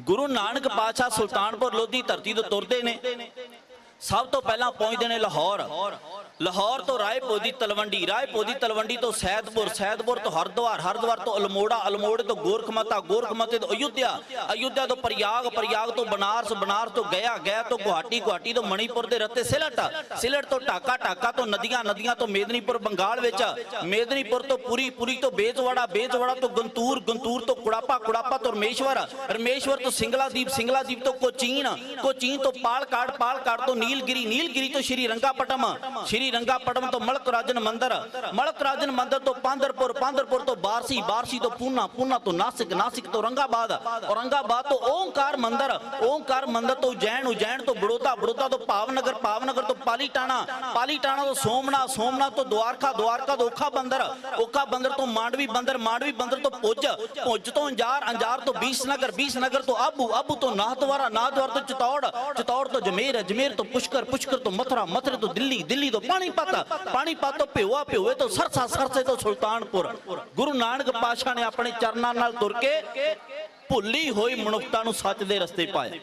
ਗੁਰੂ ਨਾਨਕ ਪਾਤਸ਼ਾਹ ਸੁਲਤਾਨਪੁਰ ਲੋਧੀ ਧਰਤੀ ਤੋਂ ਤੁਰਦੇ ਨੇ। ਸਭ ਤੋਂ ਪਹਿਲਾਂ ਪਹੁੰਚਦੇ ਨੇ ਲਾਹੌਰ। ਲਾਹੌਰ ਤੋਂ ਰਾਏਪੁਰ ਦੀ ਤਲਵੰਡੀ। ਰਾਏਪੁਰ ਦੀ ਤਲਵੰਡੀ ਤੋਂ ਸੈਦਪੁਰ। ਸੈਦਪੁਰ ਤੋਂ ਹਰਦੁਆਰ। ਹਰਦੁਆਰ ਤੋਂ ਅਲਮੋੜਾ। ਅਲਮੋੜੇ ਤੋਂ ਗੋਰਖਮਤਾ। ਗੋਰਖਮਤੇ ਤੋਂ ਅਯੁੱਧਿਆ। ਅਯੁੱਧਿਆ ਤੋਂ ਪ੍ਰਯਾਗ। ਪ੍ਰਯਾਗ ਤੋਂ ਬਨਾਰਸ। ਬਨਾਰਸ ਤੋਂ ਗਿਆ ਗਿਆ ਤੋਂ ਗੁਹਾਟੀ। ਗੁਹਾਟੀ ਤੋਂ ਮਣੀਪੁਰ ਦੇ ਰੱਤੇ ਸਿਲਟ। ਸਿਲਟ ਤੋਂ ਢਾਕਾ। ਢਾਕਾ ਤੋਂ ਨਦੀਆਂ। ਨਦੀਆਂ ਤੋਂ ਮੇਦਨੀਪੁਰ, ਬੰਗਾਲ ਵਿੱਚ। ਮੇਦਨੀਪੁਰ ਤੋਂ ਪੁਰੀ। ਪੁਰੀ ਤੋਂ ਬੇਜਵਾੜਾ। ਬੇਜਵਾੜਾ ਤੋਂ ਗੰਤੂਰ। ਗੰਤੂਰ ਤੋਂ ਕੁੜਾਪਾ। ਕੁੜਾਪਾ ਤੋਂ ਰਮੇਸ਼ਵਰ। ਰਮੇਸ਼ਵਰ ਤੋਂ ਸਿੰਗਲਾਦੀਪ। ਸਿੰਗਲਾਦੀਪ ਤੋਂ ਕੋਚੀਨ। ਕੋਚੀਨ ਤੋਂ ਪਾਲਕਾੜ ਪਾਲਕਾੜ ਤੋਂ ਨੀ ਨੀਲਗਿਰੀ ਤੋਂ ਸ਼੍ਰੀ ਰੰਗਾਪਟਮ ਸ਼੍ਰੀ ਰੰਗਾਪਟਮ ਤੋਂ ਮਲਕ ਰਾਜਨ ਮੰਦਰ ਮਲਕ ਰਾਜਨ ਮੰਦਰ ਤੋਂ ਪਾਂਦਰਪੁਰ ਪਾਂਦਰਪੁਰ ਤੋਂ ਬਾਰਸੀ ਬਾਰਸੀ ਤੋਂ ਪੂਨਾ ਪੂਨਾ ਤੋਂ ਨਾਸਿਕ ਨਾਸਿਕ ਤੋਂ ਰੰਗਾਬਾਦ ਔਰੰਗਾਬਾਦ ਤੋਂ ਓਮਕਾਰ ਮੰਦਰ ਓਮਕਾਰ ਮੰਦਰ ਤੋਂ ਉਜੈਨ ਉਜੈਨ ਤੋਂ ਬੜੋਦਾ ਬੜੋਦਾ ਤੋਂ ਭਾਵਨਗਰ ਭਾਵਨਗਰ ਤੋਂ ਪਾਲੀਟਾਣਾ ਪਾਲੀਟਾਣਾ ਤੋਂ ਸੋਮਨਾਥ ਸੋਮਨਾਥ ਤੋਂ ਦਵਾਰਕਾ ਦਵਾਰਕਾ ਤੋਂ ਓਖਾ ਬੰਦਰ ਓਖਾ ਬੰਦਰ ਤੋਂ ਮਾਂਡਵੀ ਬੰਦਰ ਮਾਂਡਵੀ ਬੰਦਰ ਤੋਂ ਪੁੱਜ ਪੁੱਜ ਤੋਂ ਅੰਜਾਰ ਅੰਜਾਰ ਤੋਂ ਬੀਸਨਗਰ ਬੀਸਨਗਰ ਤੋਂ ਆਬੂ ਆਬੂ ਤੋਂ ਨਾਹਦਵਾਰਾ ਨਾਹਦਵਾਰ ਤੋਂ ਚਤੌੜ ਚਤੌੜ ਤੋਂ ਜਮੇਰ ਜਮੇਰ ਤੋਂ ਪੁਸ਼ਕਰ ਪੁਸ਼ਕਰ ਤੋਂ ਮਥੁਰਾ ਮਥੁਰੇ ਤੋਂ ਦਿੱਲੀ ਦਿੱਲੀ ਤੋਂ ਪਾਣੀਪਤ ਪਾਣੀਪਤ ਤੋਂ ਭਿਉਆ ਭਿਓਏ ਤੋਂ ਸਰਸਾ ਸਰਸੇ ਤੋਂ ਸੁਲਤਾਨਪੁਰ ਗੁਰੂ ਨਾਨਕ ਪਾਤਸ਼ਾਹ ਨੇ ਆਪਣੇ ਚਰਨਾਂ ਨਾਲ ਤੁਰ ਕੇ ਭੁੱਲੀ ਹੋਈ ਮਨੁੱਖਤਾ ਨੂੰ ਸੱਚ ਦੇ ਰਸਤੇ ਪਾਇਆ